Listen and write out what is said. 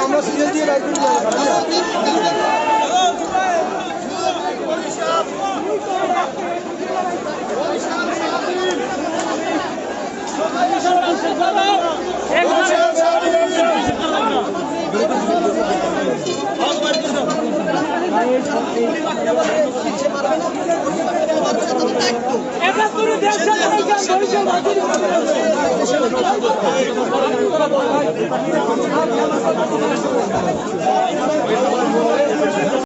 আমরা সিরিয়াল দিয়ে রাখব একাত্তরে Hayır.